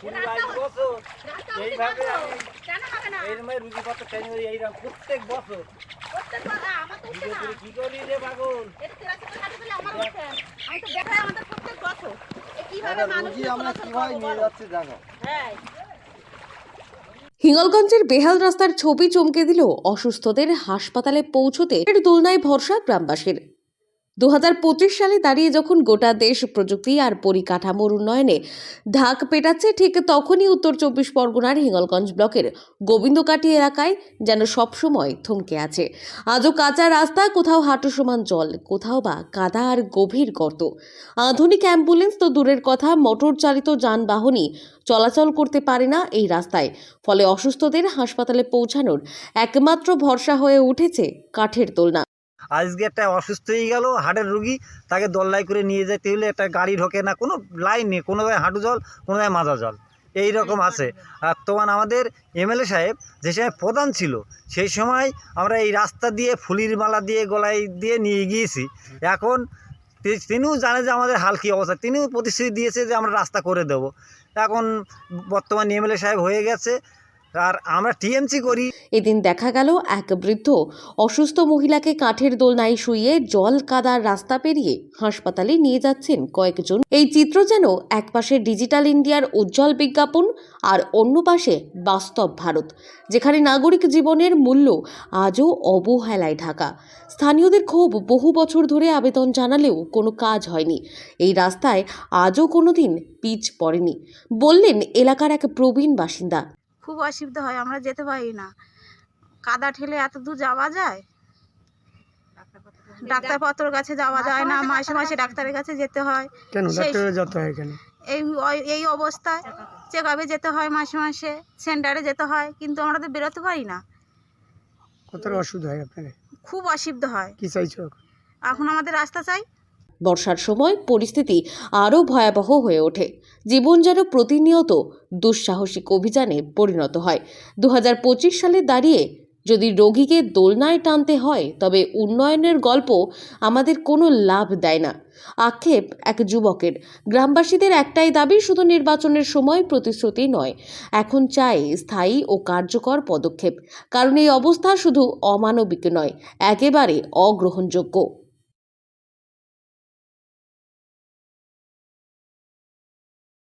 কুড়ি বাইশ বছর এইভাবে আমি রুজিপত্র ট্রেনিং করি এইরকম? প্রত্যেক বছর। ভিডিও করে কি করি রে পাগল? হিঙ্গলগঞ্জের বেহাল রাস্তার ছবি চমকে দিল অসুস্থদের হাসপাতালে পৌঁছতে এর দোলনায় ভরসা গ্রামবাসীর। দু হাজার পঁচিশ সালে দাঁড়িয়ে যখন গোটা দেশ প্রযুক্তি আর পরিকাঠামোর উন্নয়নে ঢাক পেটাচ্ছে, ঠিক তখনই উত্তর চব্বিশ পরগনার হিঙ্গলগঞ্জ ব্লকের গোবিন্দকাটি এলাকায় যেন সবসময় থমকে আছে। আজও কাঁচা রাস্তা, কোথাও হাঁটু সমান জল, কোথাও বা কাদা আর গভীর গর্ত। আধুনিক অ্যাম্বুলেন্স তো দূরের কথা, মোটর চালিত যানবাহনই চলাচল করতে পারে না এই রাস্তায়। ফলে অসুস্থদের হাসপাতালে পৌঁছানোর একমাত্র ভরসা হয়ে উঠেছে কাঠের দোলনা। আজকে একটা অসুস্থ হয়ে গেল, হার্টের রুগী, তাকে দল্লাই করে নিয়ে যেতে হলে একটা গাড়ি ঢোকে না, কোনো লাইন নেই, কোনো জায়গায় হাঁটু জল, কোনো জায়গায় মাজা জল। এই রকম আছে। আর তোমার আমাদের এমএলএ সাহেব, যে সময় প্রধান ছিল, সেই সময় আমরা এই রাস্তা দিয়ে ফুলির মালা দিয়ে, গলায় দিয়ে নিয়ে গিয়েছি। এখন তিনিও জানে যে আমাদের হাল কী অবস্থা, তিনিও প্রতিশ্রুতি দিয়েছে যে আমরা রাস্তা করে দেব। এখন বর্তমান এমএলএ সাহেব হয়ে গেছে আর আমরা টিএমসি করি। এদিন দেখা গেল এক বৃদ্ধ। অসুস্থ মহিলাকে কাঠের দোলনায় শুইয়ে জল কাদার রাস্তা পেরিয়ে হাসপাতালে নিয়ে যাচ্ছেন কয়েকজন। এই চিত্র যেন এক পাশে ডিজিটাল ইন্ডিয়ার উজ্জ্বল বিজ্ঞাপন আর অন্য পাশে বাস্তব ভারত, যেখানে নাগরিক জীবনের মূল্য আজও অবহেলায় ঢাকা। স্থানীয়দের ক্ষোভ বহু বছর ধরে আবেদন জানালেও কোনো কাজ হয়নি। এই রাস্তায় আজও কোনো দিন পিচ পড়েনি, বললেন এলাকার এক প্রবীণ বাসিন্দা। খুব অসুবিধা হয় আমরা যেতে পারি না। কাদা ঠেলে এত দূর যাওয়া যায়? ডাক্তারপত্রর কাছে যাওয়া যায় না মাসে মাসে ডাক্তারের কাছে যেতে হয়। কেন? সেই- ডাক্তারের যেতে হয় কেন? এই এই অবস্থায় চেক আপে যেতে হয় মাসে মাসে সেন্টারে যেতে হয় কিন্তু আমরা তো বেরোতে পারি না। কতটা অসুবিধা হয় আপনাদের? খুব অসুবিধা হয়। কি চাইছো? এখন আমাদের রাস্তা চাই বর্ষার সময় পরিস্থিতি আরও ভয়াবহ হয়ে ওঠে। জীবন যেন প্রতিনিয়ত দুঃসাহসিক অভিযানে পরিণত হয়। দু হাজার পঁচিশ সালে দাঁড়িয়ে যদি রোগীকে দোলনায় টানতে হয়, তবে উন্নয়নের গল্প আমাদের কোনো লাভ দেয় না। আক্ষেপ এক যুবকের। গ্রামবাসীদের একটাই দাবি, শুধু নির্বাচনের সময় প্রতিশ্রুতি নয়, এখন চাই স্থায়ী ও কার্যকর পদক্ষেপ। কারণ এই অবস্থা শুধু অমানবিক নয়, একেবারে অগ্রহণযোগ্য।